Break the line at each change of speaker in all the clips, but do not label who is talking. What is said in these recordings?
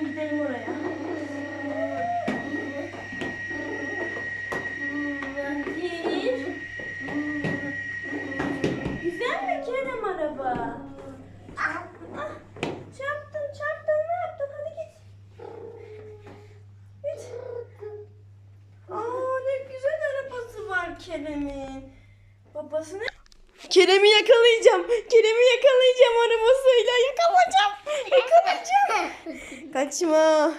Hemen gidelim oraya. Güzel mi Kerem araba? Ah, ah. Çarptın çarptın ne yaptın hadi git. Git. Aa ne güzel arabası var Kerem'in. Babasını Kerem'i yakalayacağım. Kerem'i yakalayacağım arabasıyla. Yakalayacağım. Yakalayacağım. Kaçma.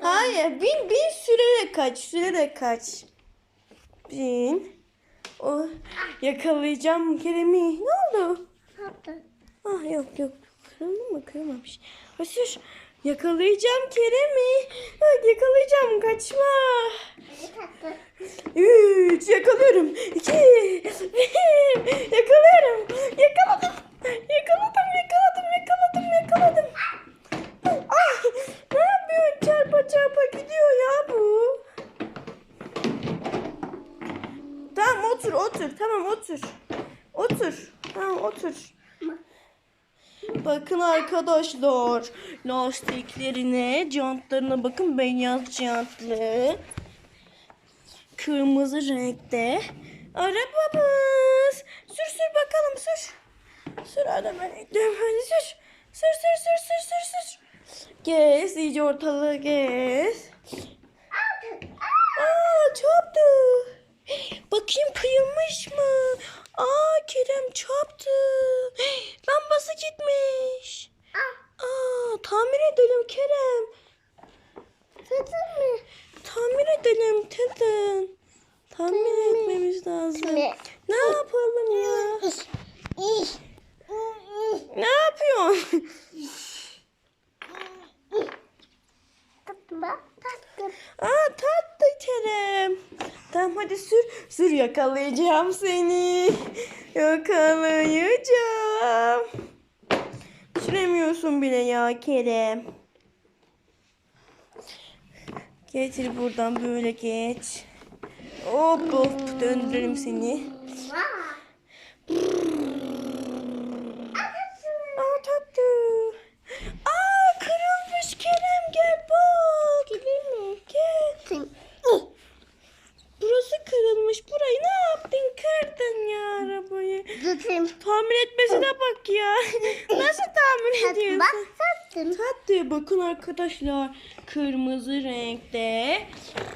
Hayır. Bin bin sürerek kaç. Sürerek kaç. Bin. O yakalayacağım Kerem'i. Ne oldu? Ah yok yok. Kırıldı mı? Kırılmamış. Hasır. Yakalayacağım Kerem'i. Yakalayacağım. Kaçma. Üç. Yakalıyorum. İki. Bir. Yakalıyorum. Bakın arkadaşlar. Lastiklerine, jantlarına bakın beyaz jantlı. Kırmızı renkte. Arabamız. Sür sür bakalım sür. Sür ben gidiyorum hadi sür. Sür sür sür sür sür sür. Gez iyice ortalığı gez. Aa çarptı. Bakayım kıyılmış mı? Aa Kerem çarptı. Lambası gitmiş. Aa tamir edelim Kerem. Tamir edelim Tedin. Tamir etmemiz lazım. Ne yapalım ya? Ne yapıyorsun? Aa tatlı Kerem. Tamam hadi sür. Sür yakalayacağım seni. Yakalayacağım. Süremiyorsun bile ya Kerem. Getir buradan böyle geç. Hop hop döndürelim seni. Aa tatlı. Aa kırılmış Kerem gel bak. Gel. Burası kırılmış. Burayı ne yaptın? Kırdın ya arabayı. Tamir etmesine bak ya. Nasıl tamir ediyorsun? Tatlı bakın arkadaşlar. Kırmızı renkte.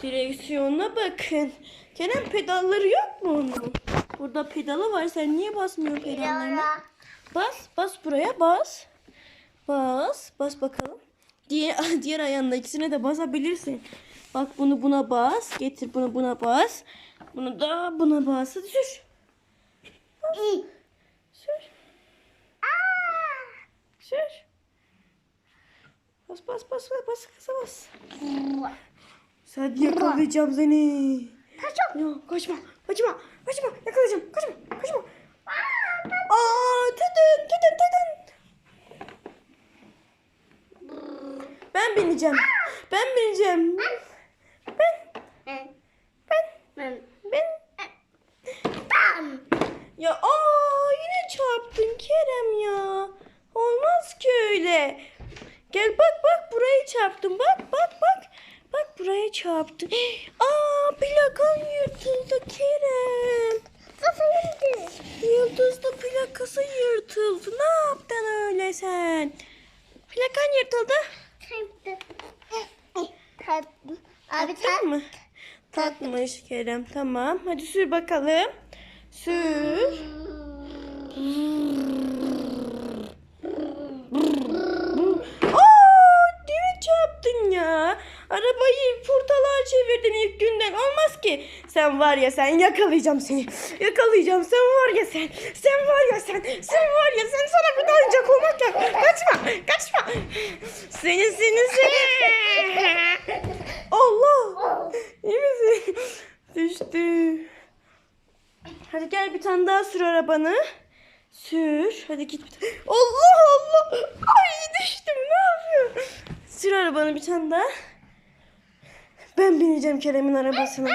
Direksiyona bakın. Kerem pedalları yok mu onun? Burada pedalı var. Sen niye basmıyorsun pedallarına? Bas, bas buraya bas. Bas, bas bakalım. Diğer, diğer ayağında ikisine de basabilirsin. Bak bunu buna bas. Getir bunu buna bas. Bunu da buna bas. Hadi sür. Sür. Sür. Bas bas bas bas bas kısa bas. Sen yakalayacağım seni. Ya, kaçma kaçma kaçma yakalayacağım kaçma kaçma. Aa tadın tadın tadın. Ben bineceğim. Ben bineceğim. Ben ben ben. Ya aa yine çarptın Kerem ya. Olmaz ki öyle. Gel bak çarptın. Bak bak bak. Bak buraya çarptın. Aa plakan yırtıldı Kerem. Yıldızlı plakası yırtıldı. Ne yaptın öyle sen? Plakan yırtıldı.
Abi
Taktın mı? Takmış Kerem. Tamam. Hadi sür bakalım. Sür. Aa, değil çarptın ya? Arabayı furtalığa çevirdin ilk günden. Olmaz ki. Sen var ya sen yakalayacağım seni. Yakalayacağım. Sen var ya sen. Sen var ya sen. Sen var ya sen sana bir daha oyuncak olmak yok. Kaçma. Kaçma. Seni seni seni. Allah. İyi misin? Düştü. Hadi gel bir tane daha sür arabanı. Sür. Hadi git. Allah Allah. Ay düştüm. Ne yapıyorsun? Sür arabanı bir tane daha. Ben bineceğim Kerem'in arabasına.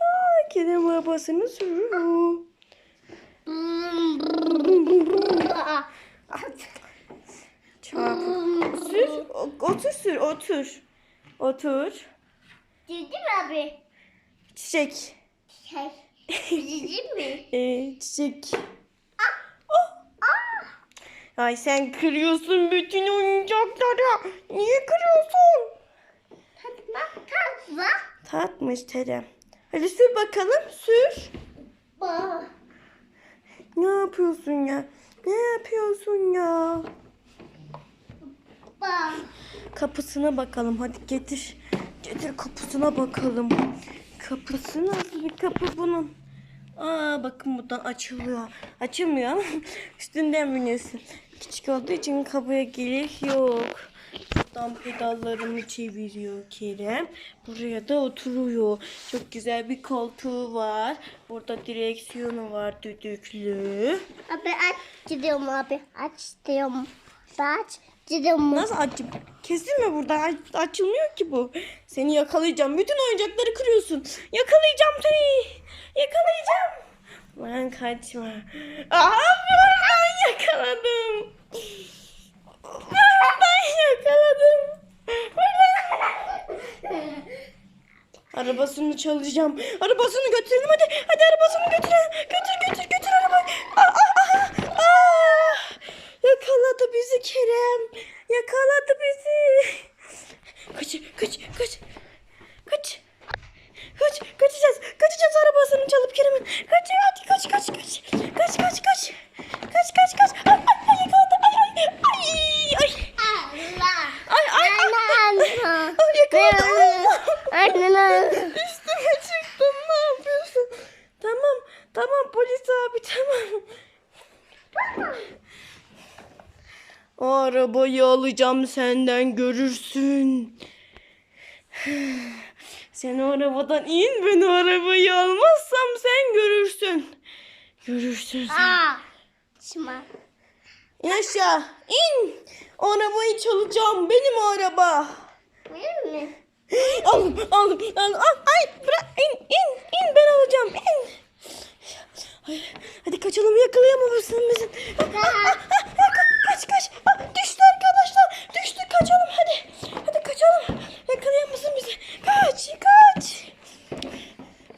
Aa, Kerem arabasını sürüyor. Çarp. Sür. Otur sür. Otur. Otur.
Cici mi abi?
Çiçek.
Şey. Cici mi?
Ee, çiçek. Ay sen kırıyorsun bütün oyuncakları. Niye kırıyorsun?
Tatma tatma.
Tatmış Terem. Hadi sür bakalım sür. yapıyorsun ya? Ne yapıyorsun ya?
Bak.
Kapısına bakalım. Hadi getir. Getir kapısına bakalım. Kapısı nasıl bir kapı bunun? Aa bakın buradan açılıyor. Açılmıyor ama üstünden biniyorsun. Küçük olduğu için kapıya gerek yok. Buradan pedallarını çeviriyor Kerem. Buraya da oturuyor. Çok güzel bir koltuğu var. Burada direksiyonu var düdüklü.
Abi aç gidiyorum abi. Aç diyorum. Aç gidiyorum.
Nasıl açayım? Kesin mi burada? Aç- açılmıyor ki bu. Seni yakalayacağım. Bütün oyuncakları kırıyorsun. Yakalayacağım seni. Yakalayacağım. Ben kaçma. Aha buradan yakaladım. Buradan yakaladım. Buradan. Arabasını çalacağım. Arabasını götürelim hadi. Hadi arabasını götürelim. Götür götür götür arabayı. Aa, aa, aa, aa. Yakaladı bizi Kerem. Yakaladı bizi. Kaç kaç kaç. Kaç. Kaç kaçacağız. Kaçacağız arabasını çalıp Kerem'in. Kaç hadi kaç kaç kaç. Kaç kaç kaç. Kaç kaç kaç. Ay ay ay yakaladı. Ay ay ay. Ay
Allah.
ay ay. ay.
Anne.
Ay yakaladı.
Anne.
Üstüme çıktın ne yapıyorsun? Tamam tamam polis abi tamam. O arabayı alacağım senden görürsün. Sen o arabadan in ben o arabayı almazsam sen görürsün. Görürsün sen.
Aa. Şıma.
İn aşağı in. O arabayı çalacağım benim o araba.
Benim mi?
Aldım, aldım, aldım. Al, ay bırak, in, in, in. Ben alacağım, in. Ay, hadi kaçalım, yakalayamazsın bizi. Ah, ah, ah, ka- kaç, kaç. Ah, düştü arkadaşlar, düştü. Kaçalım, hadi. Hadi kaçalım. Yakalayamazsın bizi. Kaç, kaç.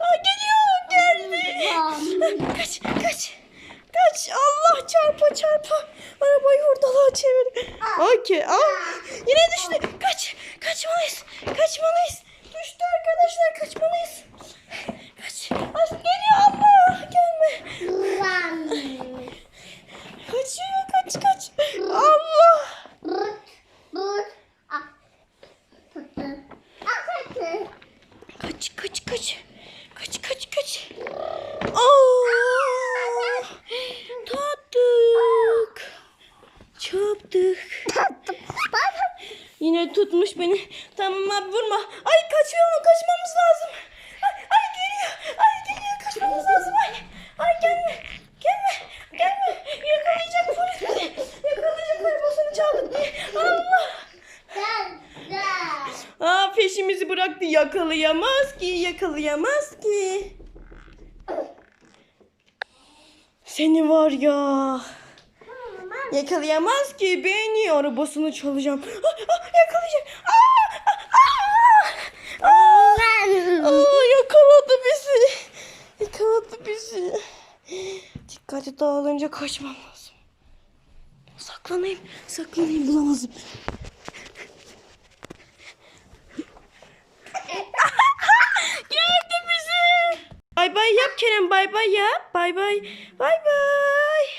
Aa, geliyor, geldi. Kaç, kaç. Kaç. Allah çarpa çarpa. Arabayı hurdalığa çevir. Okey. Aa, yine düştü. Kaç. Kaçmalıyız. Kaçmalıyız. Düştü arkadaşlar. Kaçmalıyız. Kaç. Ay, geliyor Allah. Gelme. Kaçıyor. Kaç kaç. Allah.
Bırt. Bırt. Ah. Tuttu. Ah tuttu.
Kaç kaç kaç. Kaç kaç kaç. Aa! Tattık. Çarptık.
Bak.
Yine tutmuş beni. Tamam abi vurma. Ay kaçıyor kaçmamız lazım. Ay, ay geliyor. Ay geliyor kaçmamız lazım. Ay, ay gelme. Gelme. Gelme. Yakalayacak polis bizi. Yakalayacak arabasını çaldık diye. Allah.
Gel. Gel.
Aa peşimizi bıraktı. Yakalayamaz ki. Seni var ya. Yakalayamaz ki beni arabasını çalacağım. Ah, ah. Aa, ah, ah, ah.
Lan.
Aa, yakaladı bizi. Yakaladı bizi. Dikkati dağılınca kaçmam lazım. Saklanayım. Saklanayım bulamazım. bay ya. Bay bay. Bay bay.